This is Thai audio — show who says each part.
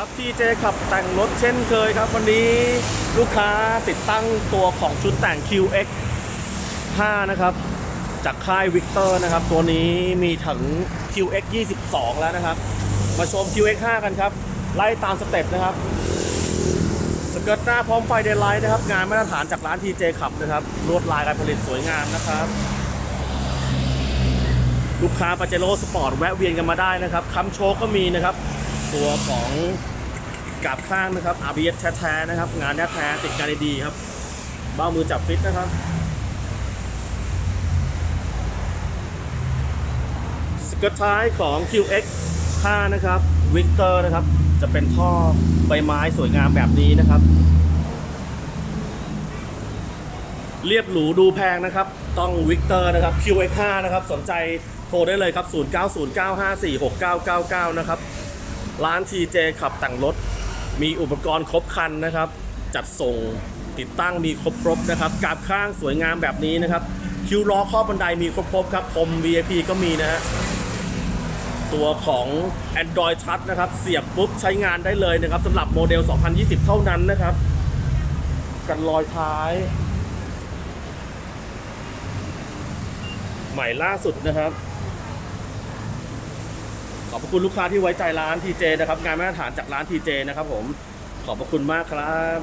Speaker 1: ครับทีเจขับแต่งรถเช่นเคยครับ วันนี้ลูกค้าติดตั้งตัวของชุดแต่ง QX 5นะครับ จากค่ายวิกเตอร์นะครับ ตัวนี้มีถึง QX 22แล้วนะครับ มาชม QX 5กันครับ ไล่ตามสเต็ปนะครับ สเกิร์ตหน้าพร้อมไฟเดย์ไลท์นะครับ งานมาตรฐานจากร้าน TJ ขับนะครับ ลวดลายการผลิตสวยงามนะครับลูกค้าปาเจโร่สปอร์ตแวะเวียนกันมาได้นะครับคัมโชคก็มีนะครับ ตัวของกาบข้างนะครับ RBS แท้ๆนะครับ งานแท้ๆติดการดีๆครับ เบ้ามือจับฟิตนะครับ สกิร์ตท้ายของ QX 5นะครับวิกเตอร์นะครับ จะเป็นท่อใบไม้สวยงามแบบนี้นะครับ เรียบหรูดูแพงนะครับ ต้องวิกเตอร์นะครับ QX5 นะครับ สนใจโทรได้เลยครับ 0909546999 นะครับ ร้าน TJ ขับแต่งรถ มีอุปกรณ์ครบครันนะครับ จัดส่งติดตั้งมีครบครบนะครับกาบข้างสวยงามแบบนี้นะครับ คิวล้อข้อบันไดมีครบครบครับคม VIP ก็มีนะฮะตัวของ Android Touch นะครับ เสียบปุ๊บใช้งานได้เลยนะครับสำหรับโมเดล 2020 เท่านั้นนะครับ กันรอยท้าย ใหม่ล่าสุดนะครับ อบพระคุณลูกค้าที่ไว้ใจร้าน TJ นะครับงานมาตรฐานจากร้าน TJ นะครับผมขอบพระคุณมากครับ